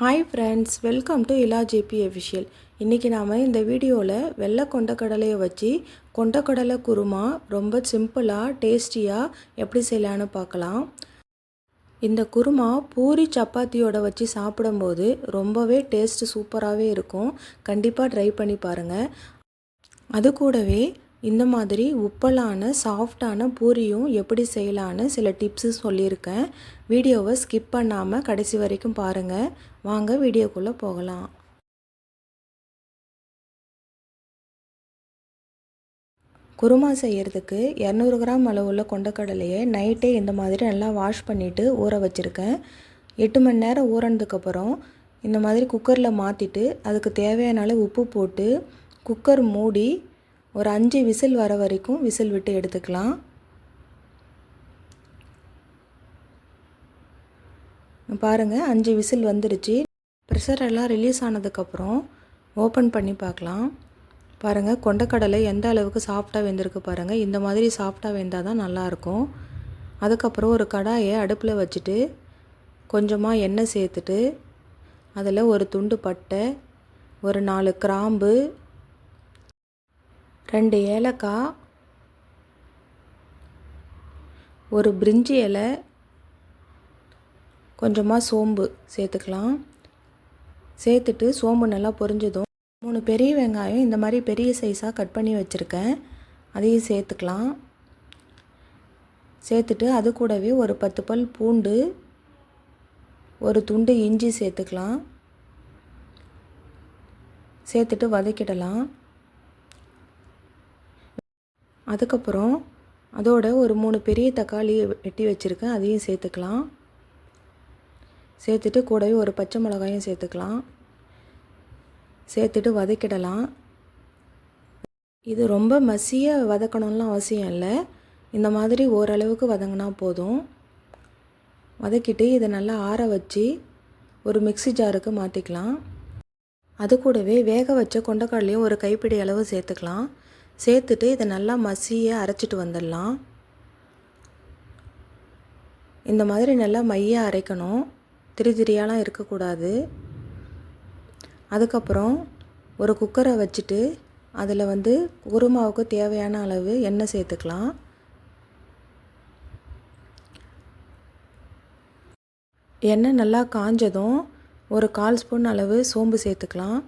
Hi friends welcome to Ila JP official இன்றைக்கி நாம் இந்த வீடியோவில் வெள்ளை கொண்டக்கடலையை வச்சு கொண்டக்கடலை குருமா ரொம்ப சிம்பிளாக டேஸ்டியாக எப்படி செய்யலான்னு பார்க்கலாம். இந்த குருமா பூரி சப்பாத்தியோட வச்சு சாப்பிடும்போது ரொம்பவே டேஸ்ட் சூப்பராகவே இருக்கும். கண்டிப்பாக ட்ரை பண்ணி பாருங்கள் அது கூடவே இந்த மாதிரி உப்பலான சாஃப்டான பூரியும் எப்படி செய்யலான்னு சில டிப்ஸு சொல்லியிருக்கேன். வீடியோவை ஸ்கிப் பண்ணாமல் கடைசி வரைக்கும் பாருங்கள் வாங்க வீடியோக்குள்ளே போகலாம். குருமா செய்கிறதுக்கு இரநூறு கிராம் அளவுள்ள கொண்டக்கடலையை நைட்டே இந்த மாதிரி நல்லா வாஷ் பண்ணிவிட்டு ஊற வச்சுருக்கேன். எட்டு மணி நேரம் ஊறினதுக்கப்புறம் இந்த மாதிரி குக்கரில் மாற்றிட்டு அதுக்கு தேவையான அளவு உப்பு போட்டு குக்கர் மூடி ஒரு அஞ்சு விசில் வர வரைக்கும் விசில் விட்டு எடுத்துக்கலாம். பாருங்கள் அஞ்சு விசில் வந்துடுச்சு. ப்ரெஷர் எல்லாம் ரிலீஸ் ஆனதுக்கப்புறம் ஓப்பன் பண்ணி பார்க்கலாம். பாருங்கள் கொண்டக்கடலை எந்த அளவுக்கு சாஃப்டாக வெந்திருக்கு பாருங்கள் இந்த மாதிரி சாஃப்டாக வெந்தால் தான் நல்லாயிருக்கும் அதுக்கப்புறம் ஒரு கடாயை அடுப்பில் வச்சுட்டு கொஞ்சமாக எண்ணெய் சேர்த்துட்டு அதில் ஒரு துண்டு பட்டை ஒரு நாலு கிராம்பு ரெண்டு ஏலக்காய் ஒரு பிரிஞ்சி இலை கொஞ்சமாக சோம்பு சேர்த்துக்கலாம். சேர்த்துட்டு சோம்பு நல்லா பொரிஞ்சதும் மூணு பெரிய வெங்காயம் இந்த மாதிரி பெரிய சைஸாக கட் பண்ணி வச்சுருக்கேன். அதையும் சேர்த்துக்கலாம். சேர்த்துட்டு அது கூடவே ஒரு பத்து பல் பூண்டு ஒரு துண்டு இஞ்சி சேர்த்துக்கலாம். சேர்த்துட்டு வதக்கிடலாம். அதுக்கப்புறம் அதோட ஒரு மூணு பெரிய தக்காளி வெட்டி வச்சுருக்கேன் அதையும் சேர்த்துக்கலாம். சேர்த்துட்டு கூடவே ஒரு பச்சை மிளகாயும் சேர்த்துக்கலாம். சேர்த்துட்டு வதக்கிடலாம். இது ரொம்ப மசியாக வதக்கணும்லாம் அவசியம் இல்லை. இந்த மாதிரி ஓரளவுக்கு வதங்கினா போதும். வதக்கிட்டு இதை நல்லா ஆற வச்சு ஒரு மிக்சி ஜாருக்கு மாற்றிக்கலாம் அது கூடவே வேக வச்ச கொண்டக்கடலையும் ஒரு கைப்பிடி அளவு சேர்த்துக்கலாம். சேர்த்துட்டு இதை நல்லா மசிய அரைச்சிட்டு வந்துடலாம். இந்த மாதிரி நல்லா மைய அரைக்கணும். திரி திரியாலாம் இருக்கக்கூடாது. அதுக்கப்புறம் ஒரு குக்கரை வச்சுட்டு அதில் வந்து குருமாவுக்கு தேவையான அளவு எண்ணெய் சேர்த்துக்கலாம். எண்ணெய் நல்லா காஞ்சதும் ஒரு கால் ஸ்பூன் அளவு சோம்பு சேர்த்துக்கலாம்.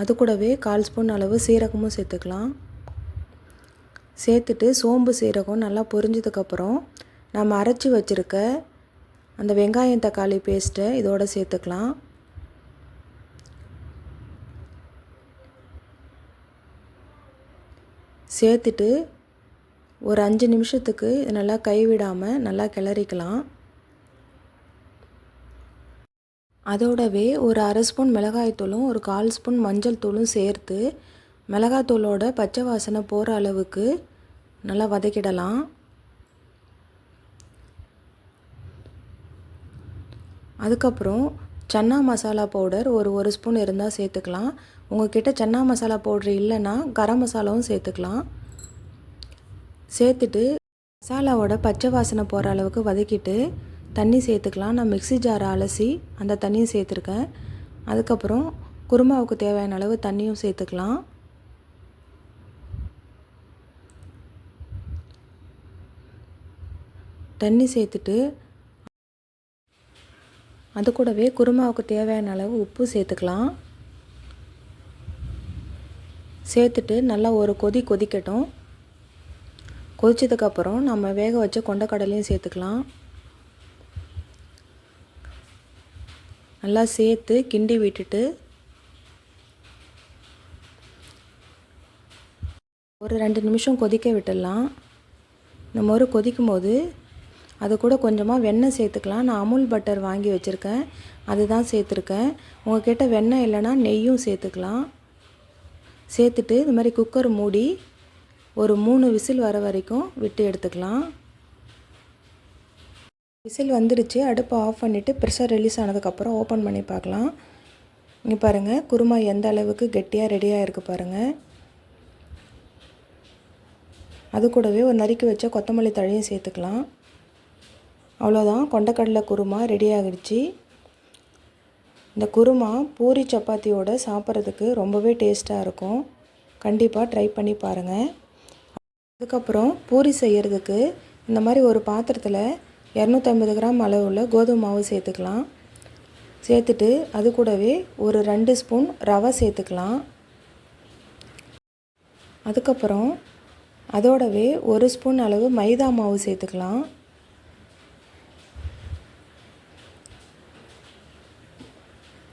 அது கூடவே கால் ஸ்பூன் அளவு சீரகமும் சேர்த்துக்கலாம். சேர்த்துட்டு சோம்பு சீரகம் நல்லா பொரிஞ்சதுக்கப்புறம் நம்ம அரைச்சி வச்சுருக்க அந்த வெங்காயம் தக்காளி பேஸ்ட்டை இதோடு சேர்த்துக்கலாம். சேர்த்துட்டு ஒரு அஞ்சு நிமிஷத்துக்கு நல்லா கைவிடாமல் நல்லா கிளறிக்கலாம். அதோடவே ஒரு அரை ஸ்பூன் மிளகாய்த்தூளும் ஒரு கால் ஸ்பூன் மஞ்சள் தூளும் சேர்த்து மிளகாத்தூளோட பச்சை வாசனை போகிற அளவுக்கு நல்லா வதக்கிடலாம். அதுக்கப்புறம் சன்னா மசாலா பவுடர் ஒரு ஒரு ஸ்பூன் இருந்தால் சேர்த்துக்கலாம். உங்கள்கிட்ட சன்னா மசாலா பவுடர் இல்லைன்னா கரம் மசாலாவும் சேர்த்துக்கலாம். சேர்த்துட்டு மசாலாவோட பச்சை வாசனை போகிற அளவுக்கு வதக்கிட்டு தண்ணி சேர்த்துக்கலாம். நான் மிக்சி ஜாரை அலசி அந்த தண்ணியும் சேர்த்துருக்கேன். அதுக்கப்புறம் குருமாவுக்கு தேவையான அளவு தண்ணியும் சேர்த்துக்கலாம். தண்ணி சேர்த்துட்டு அது கூடவே குருமாவுக்கு தேவையான அளவு உப்பு சேர்த்துக்கலாம். சேர்த்துட்டு நல்லா ஒரு கொதி கொதிக்கட்டும். கொதிச்சதுக்கப்புறம் நம்ம வேக வச்ச கொண்டக்கடலையும் சேர்த்துக்கலாம். நல்லா சேர்த்து கிண்டி விட்டுட்டு ஒரு ரெண்டு நிமிஷம் கொதிக்க விட்டுடலாம். இந்த மொறு கொதிக்கும் போது அது கூட கொஞ்சமாக வெண்ணெய் சேர்த்துக்கலாம். நான் அமுல் பட்டர் வாங்கி வச்சுருக்கேன். அதுதான் சேர்த்துருக்கேன். உங்கள்கிட்ட வெண்ணெய் இல்லைன்னா நெய்யும் சேர்த்துக்கலாம். சேர்த்துட்டு இது மாதிரி குக்கர் மூடி ஒரு மூணு விசில் வர வரைக்கும் விட்டு எடுத்துக்கலாம். விசில் வந்துடுச்சு அடுப்பை ஆஃப் பண்ணிவிட்டு ப்ரெஷர் ரிலீஸ் ஆனதுக்கப்புறம் ஓப்பன் பண்ணி பார்க்கலாம். இங்கே பாருங்கள் குருமா எந்த அளவுக்கு கெட்டியாக ரெடியாக இருக்குது பாருங்கள் அது கூடவே ஒரு நறுக்கி வச்ச கொத்தமல்லி தழையும் சேர்த்துக்கலாம். அவ்வளோதான் கொண்டக்கடலை குருமா ரெடி ஆகிடுச்சு. இந்த குருமா பூரி சப்பாத்தியோட சாப்பிட்றதுக்கு ரொம்பவே டேஸ்ட்டாக இருக்கும். கண்டிப்பாக ட்ரை பண்ணி பாருங்கள் அதுக்கப்புறம் பூரி செய்கிறதுக்கு இந்த மாதிரி ஒரு பாத்திரத்தில் இரநூத்தம்பது கிராம் அளவுள்ள கோதுமை மாவு சேர்த்துக்கலாம். சேர்த்துட்டு அது கூடவே ஒரு ரெண்டு ஸ்பூன் ரவை சேர்த்துக்கலாம். அதுக்கப்புறம் அதோடவே ஒரு ஸ்பூன் அளவு மைதா மாவு சேர்த்துக்கலாம்.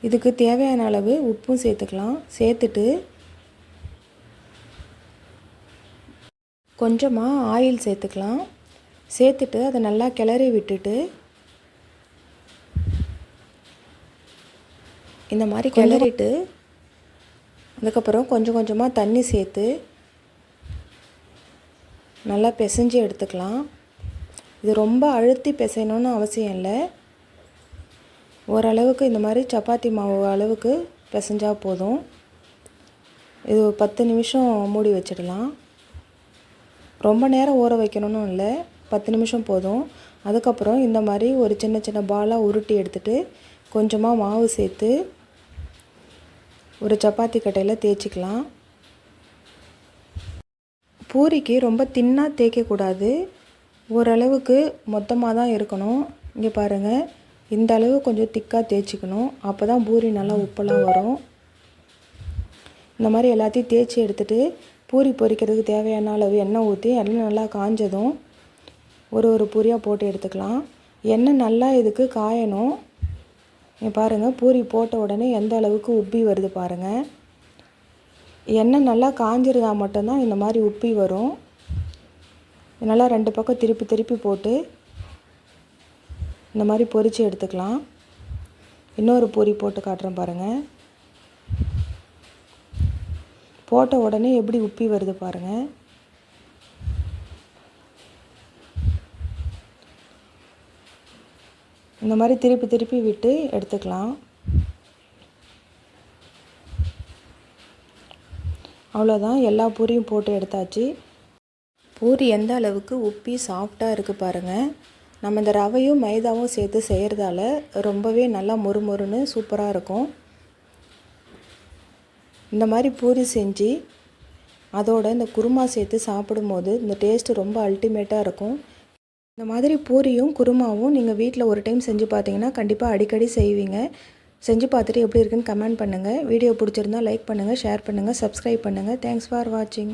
இதுக்கு தேவையான அளவு உப்பும் சேர்த்துக்கலாம். சேர்த்துட்டு கொஞ்சமாக ஆயில் சேர்த்துக்கலாம். சேர்த்துட்டு அதை நல்லா கிளறி விட்டுட்டு இந்த மாதிரி கிளறிட்டு அதுக்கப்புறம் கொஞ்சம் கொஞ்சமாக தண்ணி சேர்த்து நல்லா பிசைஞ்சு எடுத்துக்கலாம். இது ரொம்ப அழுத்தி பிசையணுன்னு அவசியம் இல்லை. ஓரளவுக்கு இந்த மாதிரி சப்பாத்தி மாவு அளவுக்கு பிசைஞ்சால் போதும். இது பத்து நிமிஷம் மூடி வச்சிடலாம். ரொம்ப நேரம் ஊற வைக்கணும்னு இல்லை. பத்து நிமிஷம் போதும். அதுக்கப்புறம் இந்த மாதிரி ஒரு சின்ன சின்ன பாலாக உருட்டி எடுத்துகிட்டு கொஞ்சமாக மாவு சேர்த்து ஒரு சப்பாத்தி கட்டையில் தேய்ச்சிக்கலாம். பூரிக்கு ரொம்ப தின்னாக தேய்க்கக்கூடாது ஓரளவுக்கு மொத்தமாக தான் இருக்கணும். இங்கே பாருங்கள் இந்த அளவு கொஞ்சம் திக்காக தேய்ச்சிக்கணும். அப்போ தான் பூரி நல்லா உப்பெல்லாம் வரும். இந்த மாதிரி எல்லாத்தையும் தேய்ச்சி எடுத்துகிட்டு பூரி பொரிக்கிறதுக்கு தேவையான அளவு எண்ணெய் ஊற்றி எண்ணெய் நல்லா காஞ்சதும் ஒரு ஒரு பூரியாக போட்டு எடுத்துக்கலாம். எண்ணெய் நல்லா இதுக்கு காயணும். இங்கே பாருங்கள் பூரி போட்ட உடனே எந்த அளவுக்கு உப்பி வருது பாருங்கள் எண்ணெய் நல்லா காஞ்சிருந்தா மட்டும்தான் இந்த மாதிரி உப்பி வரும். நல்லா ரெண்டு பக்கம் திருப்பி திருப்பி போட்டு இந்த மாதிரி பொரித்து எடுத்துக்கலாம். இன்னொரு பூரி போட்டு காட்டுறேன் பாருங்கள் போட்ட உடனே எப்படி உப்பி வருது பாருங்கள் இந்த மாதிரி திருப்பி திருப்பி விட்டு எடுத்துக்கலாம். அவ்வளோதான் எல்லா பூரியும் போட்டு எடுத்தாச்சு. பூரி எந்த அளவுக்கு உப்பி சாஃப்டாக இருக்குது பாருங்கள் நம்ம இந்த ரவையும் மைதாவும் சேர்த்து செய்கிறதால ரொம்பவே நல்லா மொறுமொறுன்னு சூப்பராக இருக்கும். இந்த மாதிரி பூரி செஞ்சு அதோட இந்த குருமா சேர்த்து சாப்பிடும்போது இந்த டேஸ்ட்டு ரொம்ப அல்டிமேட்டாக இருக்கும். இந்த மாதிரி பூரியும் குருமாவும் நீங்கள் வீட்டில் ஒரு டைம் செஞ்சு பார்த்தீங்கன்னா கண்டிப்பாக அடிக்கடி செய்வீங்க. செஞ்சு பார்த்துட்டு எப்படி இருக்குன்னு கமெண்ட் பண்ணுங்கள் வீடியோ பிடிச்சிருந்தா லைக் பண்ணுங்கள் ஷேர் பண்ணுங்கள் சப்ஸ்கிரைப் பண்ணுங்கள் தேங்க்ஸ் ஃபார் வாட்சிங்